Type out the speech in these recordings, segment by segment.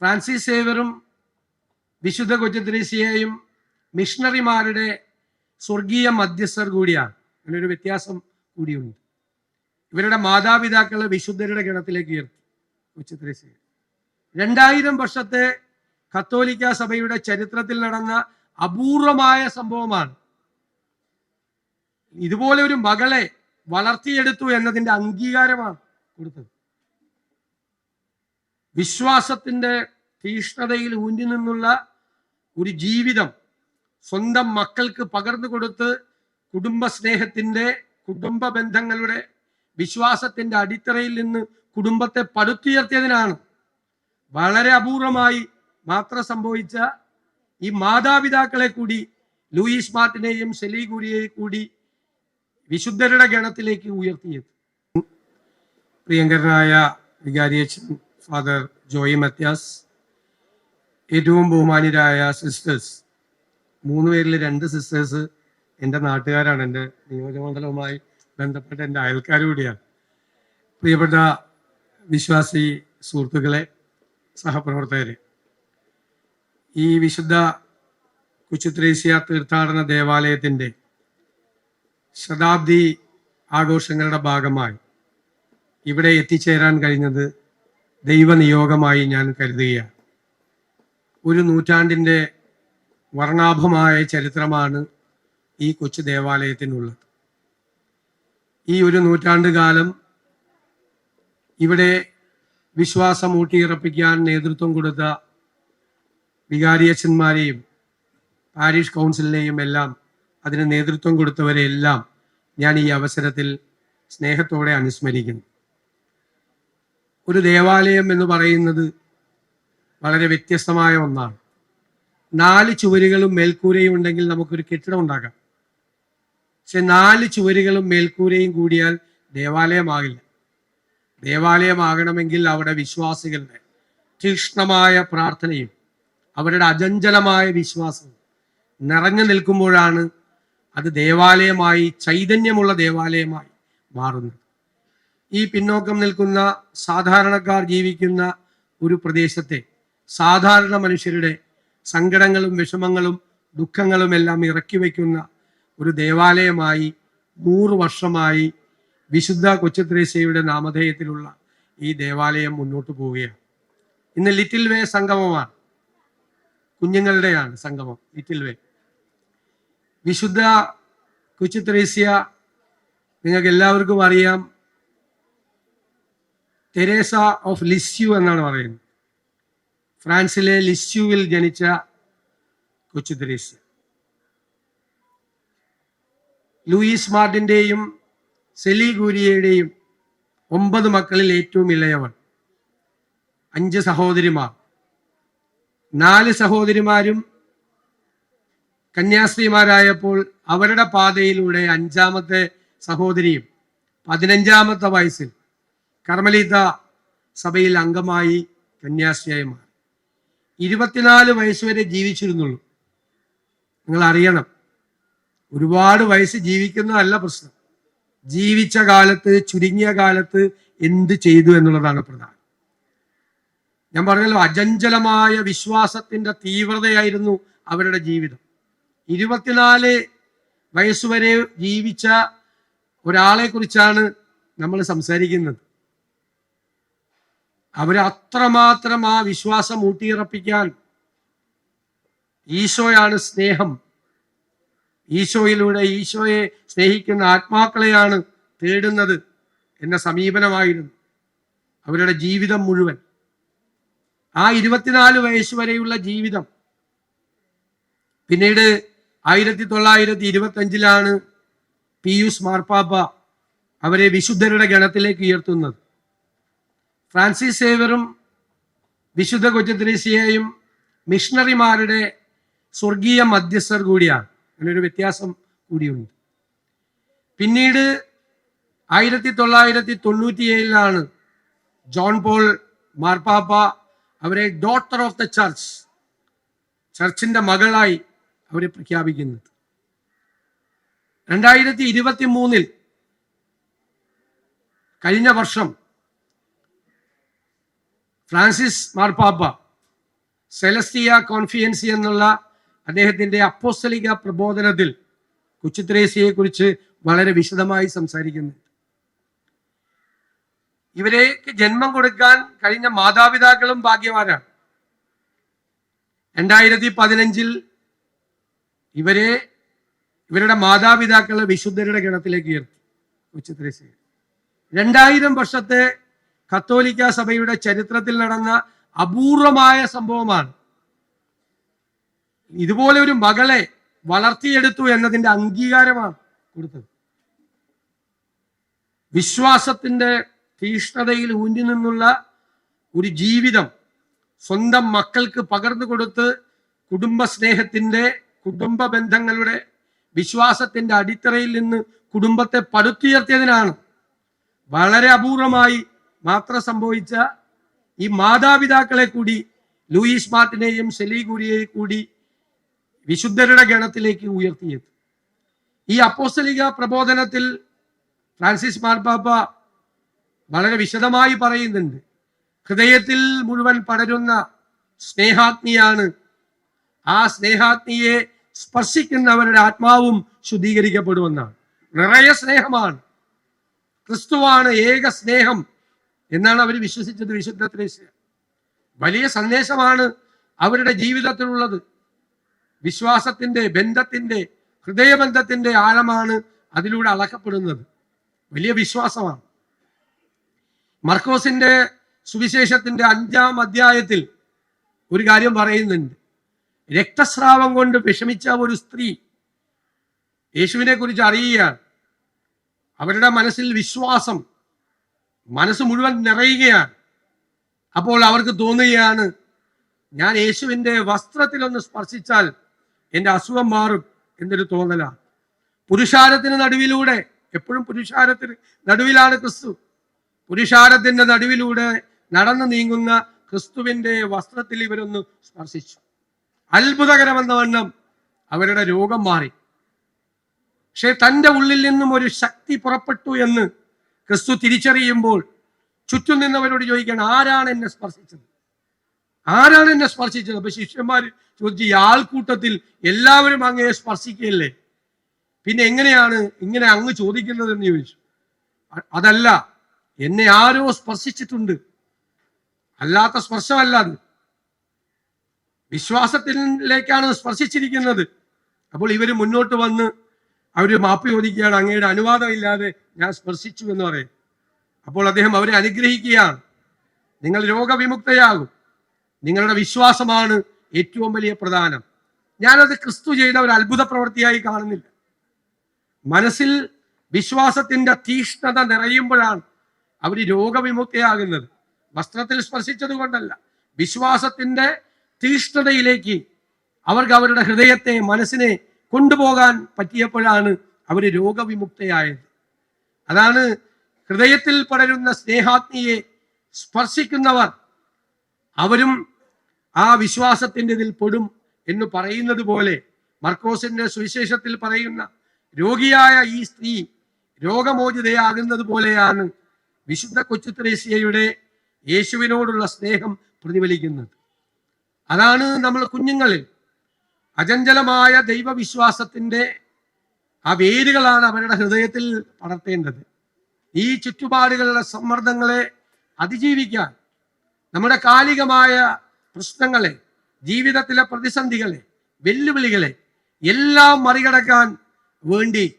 Francis സേവറും വിശുദ്ധ കൊച്ചുദ്രീസിയെയും മിഷണറിമാരുടെ സ്വർഗീയ മധ്യസ്ഥർ കൂടിയാണ്. അങ്ങനൊരു വ്യത്യാസം കൂടിയുണ്ട്. ഇവരുടെ മാതാപിതാക്കളെ വിശുദ്ധരുടെ ഗണത്തിലേക്ക് ഉയർത്തി കൊച്ചുദ്രീസിയെ. രണ്ടായിരം വർഷത്തെ കത്തോലിക്ക സഭയുടെ ചരിത്രത്തിൽ നടന്ന അപൂർവമായ സംഭവമാണ്. ഇതുപോലെ ഒരു മകളെ വളർത്തിയെടുത്തു എന്നതിന്റെ അംഗീകാരമാണ് കൊടുത്തത്. വിശ്വാസത്തിന്റെ തീഷ്ണതയിൽ ഊന്നി നിന്നുള്ള ഒരു ജീവിതം സ്വന്തം മക്കൾക്ക് പകർന്നു കൊടുത്ത് കുടുംബ സ്നേഹത്തിന്റെ കുടുംബ ബന്ധങ്ങളുടെ വിശ്വാസത്തിന്റെ അടിത്തറയിൽ നിന്ന് കുടുംബത്തെ പടുത്തുയർത്തിയതിനാണ്. വളരെ അപൂർവമായി മാത്രം സംഭവിച്ച ഈ മാതാപിതാക്കളെ കൂടി ലൂയിസ് മാർട്ടിനെയും സെലീഗുരിയെയും കൂടി വിശുദ്ധരുടെ ഗണത്തിലേക്ക് ഉയർത്തിയത്. പ്രിയങ്കരനായ വികാരിയച്ഛൻ ഫാദർ ജോയി മത്യാസ് ഏറ്റവും ബഹുമാനിരായ സിസ്റ്റേഴ്സ് മൂന്ന് പേരിൽ രണ്ട് സിസ്റ്റേഴ്സ് എന്റെ നാട്ടുകാരാണ് എന്റെ നിയോജകമണ്ഡലവുമായി ബന്ധപ്പെട്ട എന്റെ അയൽക്കാർ കൂടിയാണ്. പ്രിയപ്പെട്ട വിശ്വാസി സുഹൃത്തുക്കളെ സഹപ്രവർത്തകരെ ഈ വിശുദ്ധ കുച്ചുത്രേസ്യ തീർത്ഥാടന ദേവാലയത്തിന്റെ ശതാബ്ദി ആഘോഷങ്ങളുടെ ഭാഗമായി ഇവിടെ എത്തിച്ചേരാൻ കഴിഞ്ഞത് ദൈവനിയോഗമായി ഞാൻ കരുതുകയാണ്. ഒരു നൂറ്റാണ്ടിന്റെ വർണാഭമായ ചരിത്രമാണ് ഈ കൊച്ചു ദേവാലയത്തിനുള്ളത്. ഈ ഒരു നൂറ്റാണ്ട് കാലം ഇവിടെ വിശ്വാസം ഊട്ടിയുറപ്പിക്കാൻ നേതൃത്വം കൊടുത്ത വികാരിയച്ഛന്മാരെയും പാരീഷ് കൗൺസിലിനെയും എല്ലാം അതിന് നേതൃത്വം കൊടുത്തവരെയെല്ലാം ഞാൻ ഈ അവസരത്തിൽ സ്നേഹത്തോടെ അനുസ്മരിക്കുന്നു. ഒരു ദേവാലയം എന്ന് പറയുന്നത് വളരെ വ്യത്യസ്തമായ ഒന്നാണ്. നാല് ചുവരുകളും മേൽക്കൂരയും ഉണ്ടെങ്കിൽ നമുക്കൊരു കെട്ടിടം ഉണ്ടാക്കാം. പക്ഷെ നാല് ചുവരുകളും മേൽക്കൂരയും കൂടിയാൽ ദേവാലയമാകില്ല. ദേവാലയമാകണമെങ്കിൽ അവിടെ വിശ്വാസികളുടെ തീക്ഷ്ണമായ പ്രാർത്ഥനയും അവരുടെ അചഞ്ചലമായ വിശ്വാസവും നിറഞ്ഞു നിൽക്കുമ്പോഴാണ് അത് ദേവാലയമായി ചൈതന്യമുള്ള ദേവാലയമായി മാറുന്നത്. ഈ പിന്നോക്കം നിൽക്കുന്ന സാധാരണക്കാർ ജീവിക്കുന്ന ഒരു പ്രദേശത്തെ സാധാരണ മനുഷ്യരുടെ സങ്കടങ്ങളും വിഷമങ്ങളും ദുഃഖങ്ങളും എല്ലാം ഇറക്കി വയ്ക്കുന്ന ഒരു ദേവാലയമായി നൂറ് വർഷമായി വിശുദ്ധ കൊച്ചുത്രേശയുടെ നാമധേയത്തിലുള്ള ഈ ദേവാലയം മുന്നോട്ട് പോവുകയാണ്. ഇന്ന് ലിറ്റിൽ വേ സംഗമമാണ്. കുഞ്ഞുങ്ങളുടെയാണ് സംഗമം ലിറ്റിൽ വേ വിശുദ്ധ കൊച്ചുത്രേസ്യ നിങ്ങൾക്ക് എല്ലാവർക്കും അറിയാം തെരേസ ഓഫ് ലിസ്യു എന്നാണ് പറയുന്നത്. ഫ്രാൻസിലെ ലിസ്യുവിൽ ജനിച്ച കൊച്ചു തെരേസ്യ. ലൂയിസ് മാർട്ടിന്റെയും സെലി ഗൂരിയയുടെയും ഒമ്പത് മക്കളിൽ ഏറ്റവും ഇളയവൻ അഞ്ച് സഹോദരിമാർ. നാല് സഹോദരിമാരും കന്യാസ്ത്രീമാരായപ്പോൾ അവരുടെ പാതയിലൂടെ അഞ്ചാമത്തെ സഹോദരിയും പതിനഞ്ചാമത്തെ വയസ്സിൽ കർമ്മലീത സഭയിൽ അംഗമായി കന്യാസ്ത്രീയായി മാറി. ഇരുപത്തിനാല് വയസ്സ് വരെ ജീവിച്ചിരുന്നുള്ളൂ. നിങ്ങൾ അറിയണം ഒരുപാട് വയസ്സ് ജീവിക്കുന്നതല്ല പ്രശ്നം. ജീവിച്ച കാലത്ത് ചുരുങ്ങിയ കാലത്ത് എന്ത് ചെയ്തു എന്നുള്ളതാണ് പ്രധാനം. ഞാൻ പറഞ്ഞല്ലോ അജഞ്ചലമായ വിശ്വാസത്തിന്റെ തീവ്രതയായിരുന്നു അവരുടെ ജീവിതം. ഇരുപത്തിനാല് വയസ്സുവരെ ജീവിച്ച ഒരാളെ കുറിച്ചാണ് നമ്മൾ സംസാരിക്കുന്നത്. അവർ അത്രമാത്രം ആ വിശ്വാസം ഊട്ടിയിറപ്പിക്കാൻ ഈശോയാണ് സ്നേഹം. ഈശോയിലൂടെ ഈശോയെ സ്നേഹിക്കുന്ന ആത്മാക്കളെയാണ് തേടുന്നത് എന്ന സമീപനമായിരുന്നു അവരുടെ ജീവിതം മുഴുവൻ. ആ ഇരുപത്തിനാല് വയസ്സ് വരെയുള്ള ജീവിതം പിന്നീട് ആയിരത്തി തൊള്ളായിരത്തി ഇരുപത്തി അഞ്ചിലാണ് പിയൂസ് മാർപ്പാപ്പ അവരെ വിശുദ്ധരുടെ ഗണത്തിലേക്ക് ഉയർത്തുന്നത്. ഫ്രാൻസിസ് സേവറും വിശുദ്ധ കൊച്ചുദ്രീസിയെയും മിഷണറിമാരുടെ സ്വർഗീയ മധ്യസ്ഥർ കൂടിയാണ്. അങ്ങനൊരു വ്യത്യാസം കൂടിയുണ്ട്. പിന്നീട് ആയിരത്തി തൊള്ളായിരത്തി തൊണ്ണൂറ്റി ഏഴിലാണ് ജോൺ പോൾ മാർപ്പാപ്പ അവരെ ഡോട്ടർ ഓഫ് ദ ചർച്ച് ചർച്ചിന്റെ മകളായി അവരെ പ്രഖ്യാപിക്കുന്നത്. രണ്ടായിരത്തി ഇരുപത്തി മൂന്നിൽ കഴിഞ്ഞ വർഷം ഫ്രാൻസിസ് മാർപ്പാപ്പ സെലസ്റ്റിയ കോൺഫിയൻസി എന്നുള്ള അദ്ദേഹത്തിന്റെ അപ്പോസ്തലിക പ്രബോധനത്തിൽ കുറിച്ച് വളരെ വിശദമായി സംസാരിക്കുന്നു. ഇവരേക്ക് ജന്മം കൊടുക്കാൻ കഴിഞ്ഞ മാതാപിതാക്കളും ഭാഗ്യവാനാണ്. രണ്ടായിരത്തി പതിനഞ്ചിൽ ഇവരെ ഇവരുടെ മാതാപിതാക്കളെ വിശുദ്ധരുടെ ഗണത്തിലേക്ക് ഉയർത്തി കൊച്ചുത്രേസ്യ രണ്ടായിരം വർഷത്തെ കത്തോലിക്ക സഭയുടെ ചരിത്രത്തിൽ നടന്ന അപൂർവമായ സംഭവമാണ്. ഇതുപോലെ ഒരു മകളെ വളർത്തിയെടുത്തു എന്നതിന്റെ അംഗീകാരമാണ് കൊടുത്തത്. വിശ്വാസത്തിന്റെ തീഷ്ണതയിൽ ഊന്നി നിന്നുള്ള ഒരു ജീവിതം സ്വന്തം മക്കൾക്ക് പകർന്നു കൊടുത്ത് കുടുംബ സ്നേഹത്തിന്റെ കുടുംബ ബന്ധങ്ങളുടെ വിശ്വാസത്തിന്റെ അടിത്തറയിൽ നിന്ന് കുടുംബത്തെ പടുത്തുയർത്തിയതിനാണ്. വളരെ അപൂർവമായി മാത്രം സംഭവിച്ച ഈ മാതാപിതാക്കളെ കൂടി ലൂയിസ് മാർട്ടിനെയും സെലീഗുരിയെയും കൂടി വിശുദ്ധരുടെ ഗണത്തിലേക്ക് ഉയർത്തിയത് ഈ അപ്പോസ്തലിക പ്രബോധനത്തിൽ ഫ്രാൻസിസ് മാർപ്പാപ്പ വളരെ വിശദമായി പറയുന്നുണ്ട് ഹൃദയത്തിൽ മുഴുവൻ പടരുന്ന സ്നേഹാഗ്നിയാണ്. ആ സ്നേഹാഗ്നിയെ സ്പർശിക്കുന്നവരുടെ ആത്മാവും ശുദ്ധീകരിക്കപ്പെടുമെന്നാണ്. നിറയെ സ്നേഹമാണ്. ക്രിസ്തുവാണ് ഏക സ്നേഹം. എന്നാണ് അവർ വിശ്വസിച്ചത് വിശുദ്ധ ത്രേസ്യ. വലിയ സന്ദേശമാണ് അവരുടെ ജീവിതത്തിലുള്ളത്. വിശ്വാസത്തിന്റെ ബന്ധത്തിന്റെ ഹൃദയബന്ധത്തിന്റെ ആഴമാണ് അതിലൂടെ അളക്കപ്പെടുന്നത്. വലിയ വിശ്വാസമാണ്. മർക്കോസിന്റെ സുവിശേഷത്തിന്റെ അഞ്ചാം അധ്യായത്തിൽ ഒരു കാര്യം പറയുന്നുണ്ട്. രക്തസ്രാവം കൊണ്ട് വിഷമിച്ച ഒരു സ്ത്രീ യേശുവിനെ കുറിച്ച് അറിയുകയാണ്. അവരുടെ മനസ്സിൽ വിശ്വാസം മനസ്സ് മുഴുവൻ നിറയുകയാണ്. അപ്പോൾ അവർക്ക് തോന്നുകയാണ് ഞാൻ യേശുവിന്റെ വസ്ത്രത്തിലൊന്ന് സ്പർശിച്ചാൽ എന്റെ അസുഖം മാറും എന്നൊരു തോന്നലാണ്. പുരുഷാരത്തിന് നടുവിലൂടെ എപ്പോഴും പുരുഷാരത്തിന് നടുവിലാണ് ക്രിസ്തു. പുരുഷാരത്തിന്റെ നടുവിലൂടെ നടന്നു നീങ്ങുന്ന ക്രിസ്തുവിന്റെ വസ്ത്രത്തിൽ ഇവരൊന്ന് സ്പർശിച്ചു. അത്ഭുതകരമെന്ന വണ്ണം അവരുടെ രോഗം മാറി. പക്ഷെ തന്റെ ഉള്ളിൽ നിന്നും ഒരു ശക്തി പുറപ്പെട്ടു എന്ന് ക്രിസ്തു തിരിച്ചറിയുമ്പോൾ ചുറ്റും നിന്നവരോട് ചോദിക്കണം ആരാണ് എന്നെ സ്പർശിച്ചത്? ആരാണ് എന്നെ സ്പർശിച്ചത്? അപ്പൊ ശിഷ്യന്മാർ ചോദിച്ചു ഈ ആൾക്കൂട്ടത്തിൽ എല്ലാവരും അങ്ങയെ സ്പർശിക്കുകയല്ലേ? പിന്നെ എങ്ങനെയാണ് ഇങ്ങനെ അങ്ങ് ചോദിക്കുന്നത് എന്ന് ചോദിച്ചു. അതല്ല എന്നെ ആരോ സ്പർശിച്ചിട്ടുണ്ട്. അല്ലാത്ത സ്പർശമല്ല അത്. വിശ്വാസത്തിലേക്കാണ് സ്പർശിച്ചിരിക്കുന്നത്. അപ്പോൾ ഇവർ മുന്നോട്ട് വന്ന് അവർ മാപ്പ് ചോദിക്കുകയാണ് അങ്ങയുടെ അനുവാദമില്ലാതെ ഞാൻ സ്പർശിച്ചു എന്ന് പറയും. അപ്പോൾ അദ്ദേഹം അവരെ അനുഗ്രഹിക്കുകയാണ്. നിങ്ങൾ രോഗവിമുക്തയാകും. നിങ്ങളുടെ വിശ്വാസമാണ് ഏറ്റവും വലിയ പ്രധാനം. ഞാനത് ക്രിസ്തു ചെയ്ത ഒരു അത്ഭുത പ്രവൃത്തിയായി കാണുന്നില്ല. മനസ്സിൽ വിശ്വാസത്തിന്റെ തീഷ്ണത നിറയുമ്പോഴാണ് അവർ രോഗവിമുക്തയാകുന്നത്. വസ്ത്രത്തിൽ സ്പർശിച്ചത് കൊണ്ടല്ല. വിശ്വാസത്തിന്റെ തീഷ്ണതയിലേക്ക് അവർക്ക് അവരുടെ ഹൃദയത്തെ മനസ്സിനെ കൊണ്ടുപോകാൻ പറ്റിയപ്പോഴാണ് അവർ രോഗവിമുക്തയായത്. അതാണ് ഹൃദയത്തിൽ പടരുന്ന സ്നേഹാത്മിയെ സ്പർശിക്കുന്നവർ അവരും ആ വിശ്വാസത്തിന്റെ ഇതിൽ പെടും എന്ന് പറയുന്നത് പോലെ മർക്കോസിന്റെ സുവിശേഷത്തിൽ പറയുന്ന രോഗിയായ ഈ സ്ത്രീ രോഗമോചിതയാകുന്നത് പോലെയാണ് വിശുദ്ധ കൊച്ചു ത്രേസ്യയുടെ യേശുവിനോടുള്ള സ്നേഹം പ്രതിഫലിക്കുന്നത്. അതാണ് നമ്മൾ കുഞ്ഞുങ്ങളിൽ അചഞ്ചലമായ ദൈവവിശ്വാസത്തിന്റെ ആ വേരുകളാണ് അവരുടെ ഹൃദയത്തിൽ പടർത്തേണ്ടത്. ഈ ചുറ്റുപാടുകളുടെ സമ്മർദ്ദങ്ങളെ അതിജീവിക്കാൻ നമ്മുടെ കാലികമായ പ്രശ്നങ്ങളെ ജീവിതത്തിലെ പ്രതിസന്ധികളെ വെല്ലുവിളികളെ എല്ലാം മറികടക്കാൻ വേണ്ടി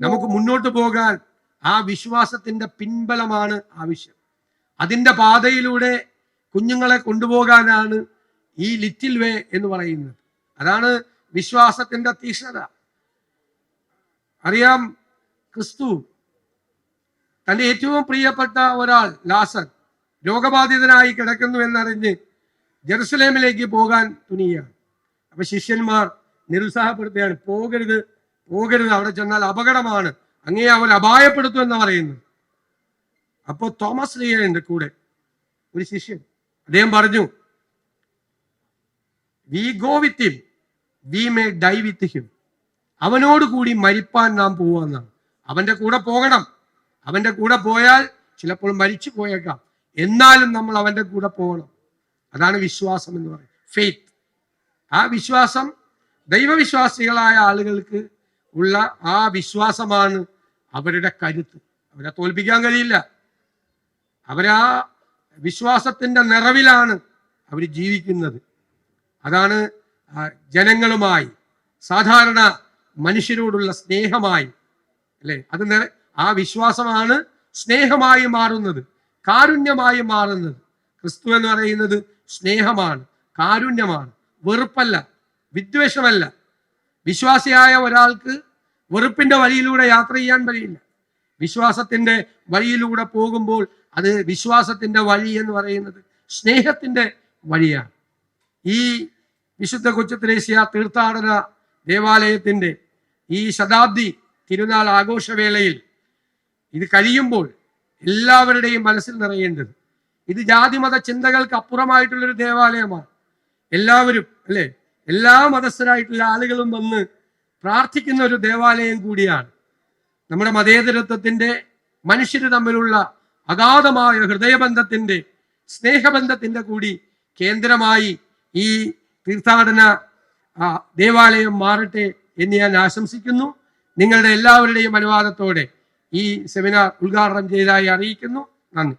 നമുക്ക് മുന്നോട്ട് പോകാൻ ആ വിശ്വാസത്തിന്റെ പിൻബലമാണ് ആവശ്യം. അതിന്റെ പാതയിലൂടെ കുഞ്ഞുങ്ങളെ കൊണ്ടുപോകാനാണ് ഈ ലിറ്റിൽ വേ എന്ന് പറയുന്നത്. അതാണ് വിശ്വാസത്തിന്റെ തീക്ഷ്ണത അറിയാം ക്രിസ്തു തന്റെ ഏറ്റവും പ്രിയപ്പെട്ട ഒരാൾ ലാസർ രോഗബാധിതനായി കിടക്കുന്നു എന്നറിഞ്ഞ് ജെറുസലേമിലേക്ക് പോകാൻ തുനിയാണ് അപ്പൊ ശിഷ്യന്മാർ നിരുത്സാഹപ്പെടുത്തുകയാണ് പോകരുത് പോകരുത് അവിടെ ചെന്നാൽ അപകടമാണ് അങ്ങേ അവൻ അപായപ്പെടുത്തും എന്ന് പറയുന്നു അപ്പോൾ തോമസ് ലീയുണ്ട് കൂടെ ഒരു ശിഷ്യൻ അദ്ദേഹം പറഞ്ഞു we go with him we may die with him. അവനോട് കൂടി മരിപ്പാൻ നാം പോവാന്നാണ് അവന്റെ കൂടെ പോകണം. അവന്റെ കൂടെ പോയാൽ ചിലപ്പോൾ മരിച്ചു പോയേക്കാം. എന്നാലും നമ്മൾ അവന്റെ കൂടെ പോകണം. അതാണ് വിശ്വാസം എന്ന് പറയുന്നത്. ഫെയ്ത്ത് ആ വിശ്വാസം ദൈവവിശ്വാസികളായ ആളുകൾക്ക് ഉള്ള ആ വിശ്വാസമാണ് അവരുടെ കരുത്ത്. അവരെ തോൽപ്പിക്കാൻ കഴിയില്ല. അവരാ വിശ്വാസത്തിന്റെ നിറവിലാണ് അവർ ജീവിക്കുന്നത്. അതാണ് ജനങ്ങളുമായി സാധാരണ മനുഷ്യരോടുള്ള സ്നേഹമായി അല്ലെ? അത് ആ വിശ്വാസമാണ് സ്നേഹമായി മാറുന്നത് കാരുണ്യമായി മാറുന്നത്. ക്രിസ്തു എന്ന് പറയുന്നത് സ്നേഹമാണ് കാരുണ്യമാണ് വെറുപ്പല്ല വിദ്വേഷമല്ല. വിശ്വാസിയായ ഒരാൾക്ക് വെറുപ്പിന്റെ വഴിയിലൂടെ യാത്ര ചെയ്യാൻ കഴിയില്ല. വിശ്വാസത്തിന്റെ വഴിയിലൂടെ പോകുമ്പോൾ അത് വിശ്വാസത്തിന്റെ വഴി എന്ന് പറയുന്നത് സ്നേഹത്തിന്റെ വഴിയാണ്. ഈ വിശുദ്ധ കൊച്ചുത്രേശ്യ തീർത്ഥാടന ദേവാലയത്തിന്റെ ഈ ശതാബ്ദി തിരുനാൾ ആഘോഷവേളയിൽ ഇത് കഴിയുമ്പോൾ എല്ലാവരുടെയും മനസ്സിൽ നിറയേണ്ടത്. ഇത് ജാതിമത ചിന്തകൾക്ക് അപ്പുറമായിട്ടുള്ളൊരു ദേവാലയമാണ്. എല്ലാവരും അല്ലെ? എല്ലാ മതസ്ഥരായിട്ടുള്ള ആളുകളും വന്ന് പ്രാർത്ഥിക്കുന്ന ഒരു ദേവാലയം കൂടിയാണ്. നമ്മുടെ മതേതരത്വത്തിന്റെ മനുഷ്യര് തമ്മിലുള്ള അഗാധമായ ഹൃദയബന്ധത്തിന്റെ സ്നേഹബന്ധത്തിന്റെ കൂടി കേന്ദ്രമായി ഈ തീർത്ഥാടന ദേവാലയം മാറട്ടെ എന്ന് ഞാൻ ആശംസിക്കുന്നു. നിങ്ങളുടെ എല്ലാവരുടെയും അനുവാദത്തോടെ ഈ സെമിനാർ ഉദ്ഘാടനം ചെയ്തതായി അറിയിക്കുന്നു. നന്ദി.